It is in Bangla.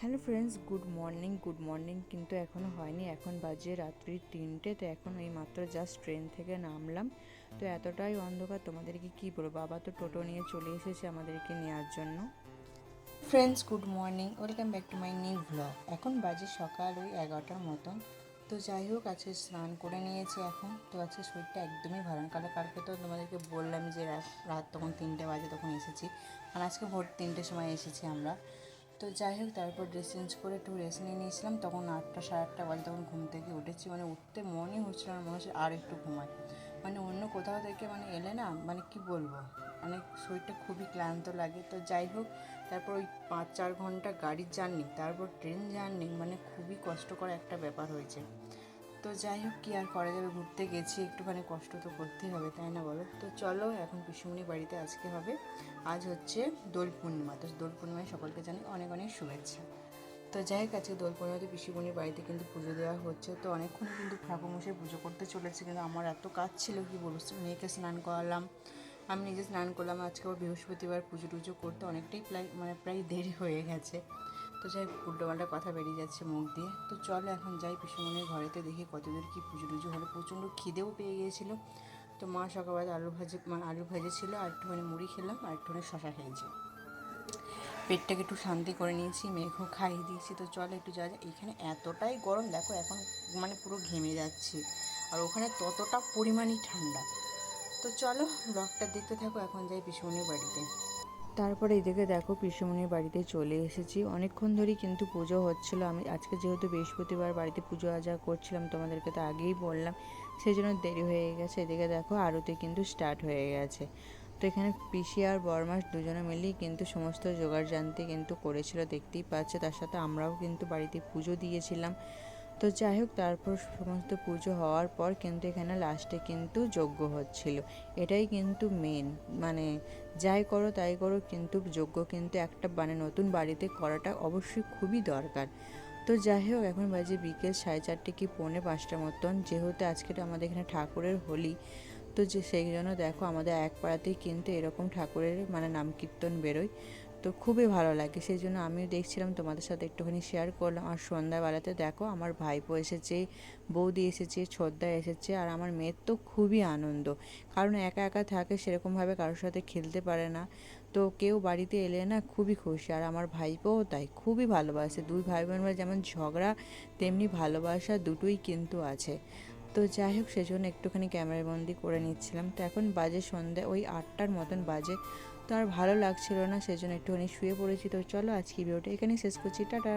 Hello friends good morning good morning কিন্তু এখনও হয়নি। এখন বাজে রাত্রি তিনটে, তো এখন এই মাত্র জাস্ট ট্রেন থেকে নামলাম। তো এতটাই অন্ধকার, তোমাদেরকে কী বলব? বাবা তো টোটো নিয়ে চলে এসেছে আমাদেরকে নেওয়ার জন্য। Friends good morning welcome back to my new vlog এখন বাজে সকাল ওই এগারোটার মতন। তো যাই হোক, আজকে স্নান করে নিয়েছি এখন। তো আজকে শরীরটা একদমই ভালো না কারণ কালকে তো তোমাদেরকে বললাম যে রাত তখন তিনটে বাজে, তখন এসেছি। আর আজকে ভোর তিনটের সময় এসেছি আমরা। তো যাই হোক, তারপর ড্রেস চেঞ্জ করে একটু রেস্ট নিয়ে নিয়েছিলাম। তখন আটটা, সাড়ে আটটা বাজে তখন ঘুম থেকে উঠেছি। মানে উঠতে মনে হচ্ছিল না, মনে হচ্ছে আর একটু ঘুমায় মানে অন্য কোথাও থেকে মানে এলে না মানে কি বলব? মানে শরীরটা খুবই ক্লান্ত লাগে। তো যাই হোক, তারপর ওই পাঁচ, চার ঘণ্টা গাড়ির জার্নি তারপর ট্রেন জার্নি মানে খুবই কষ্টকর একটা ব্যাপার হয়েছে। তো যাই হোক, কী আর করা যাবে? ঘুরতে গেছি, একটুখানি কষ্ট তো করতেই হবে, তাই না বলো? তো চলো, এখন পিসুমনি বাড়িতে আজকে হবে। আজ হচ্ছে দোল পূর্ণিমা, তো দোল পূর্ণিমায় সকলকে জানি অনেক অনেক শুভেচ্ছা। তো যাই হোক, আজকে দোল পূর্ণিমাতে পিসিমণির বাড়িতে কিন্তু পুজো দেওয়া হচ্ছে, তো অনেকক্ষণ কিন্তু ঠাকুরমশাই পুজো করতে চলেছে, কিন্তু আমার এত কাজ ছিল, কি বলব? মেয়েকে স্নান করালাম, আমি নিজে স্নান করলাম, আজকে আবার বৃহস্পতিবার পুজো টুজো করতে অনেকটাই প্রায় মানে প্রায় দেরি হয়ে গেছে। তো যাই উল্টোপাল্টা কথা বেরিয়ে যাচ্ছে মুখ দিয়ে। তো চলো এখন যাই পিসুমনির ঘরেতে, দেখি কতদূর কি পুজো টুজো হলো। প্রচণ্ড খিদেও পেয়ে গিয়েছিল। তো মা সকালবেলা আলু ভাজি মানে আলু ভাজি ছিল আর একটুখানি মুড়ি খেলাম, আর একটুখানি শশা খেয়েছি। পেটটাকে একটু শান্তি করে নিয়েছি, মেঘও খাইয়ে দিয়েছি। তো চলো একটু যা যা এখানে এতটাই গরম, দেখো এখন মানে পুরো ঘেমে যাচ্ছে। আর ওখানে ততটা পরিমাণই ঠান্ডা। তো চলো ব্লগটা দেখতে থাকো, এখন যাই পিসুমনির বাড়িতে। তারপরে এদিকে দেখো পিসুমনির বাড়িতে চলে এসেছি। অনেকক্ষণ ধরেই কিন্তু পুজো হচ্ছিল। আমি আজকে যেহেতু বৃহস্পতিবার বাড়িতে পুজো আজা করছিলাম, তোমাদেরকে তো আগেই বললাম। সেই জন্য দেরি হয়ে গেছে। এদিকে দেখো আরতি কিন্তু স্টার্ট হয়ে গেছে। তো এখানে পিসি আর বরমাস দুজনে মিলেই কিন্তু সমস্ত জোগাড় জানতে কিন্তু করেছিল, দেখতেই পাচ্ছে। তার সাথে আমরাও কিন্তু বাড়িতে পুজো দিয়েছিলাম। তো যাই হোক, তারপর সমস্ত পুজো হওয়ার পর কিন্তু এখানে লাস্টে কিন্তু যজ্ঞ হচ্ছিল। এটাই কিন্তু মেন মানে যাই করো তাই করো কিন্তু যজ্ঞ কিন্তু একটা মানে নতুন বাড়িতে করাটা অবশ্যই খুবই দরকার। তো যাই হোক, এখন বাজে বিকেল সাড়ে চারটে কি পৌনে পাঁচটা মতন, যেহেতু আজকে আমাদের এখানে ঠাকুরের হোলি। তো যে সেই জন্য দেখো আমাদের এক পাড়াতেই কিন্তু এরকম ঠাকুরের মানে নাম কীর্তন বেরোয়। তো খুবই ভালো লাগে। সেই জন্য আমিও দেখছিলাম, তোমাদের সাথে একটুখানি শেয়ার করলাম। আর সন্ধ্যাবেলাতে দেখো, আমার ভাইপো এসেছে, বৌদি এসেছে, ছোদ্দা এসেছে, আর আমার মেয়ের তো খুবই আনন্দ। কারণ একা একা থাকে, সেরকমভাবে কারোর সাথে খেলতে পারে না। তো কেউ বাড়িতে এলে না খুবই খুশি। আর আমার ভাইপোও তাই, খুবই ভালোবাসে। দুই ভাই বোনের যেমন ঝগড়া, তেমনি ভালোবাসা দুটোই কিন্তু আছে। তো যাই হোক, সেজন্য একটুখানি ক্যামেরাবন্দি করে নিচ্ছিলাম। তো এখন বাজে সন্ধ্যা, ওই আটটার মতন বাজে। তো আর ভালো লাগছিল না, সেজন্য একটুখানি শুয়ে পড়েছি। তো চলো আজকে ভিডিওটা এখানেই শেষ করছি। টাটা।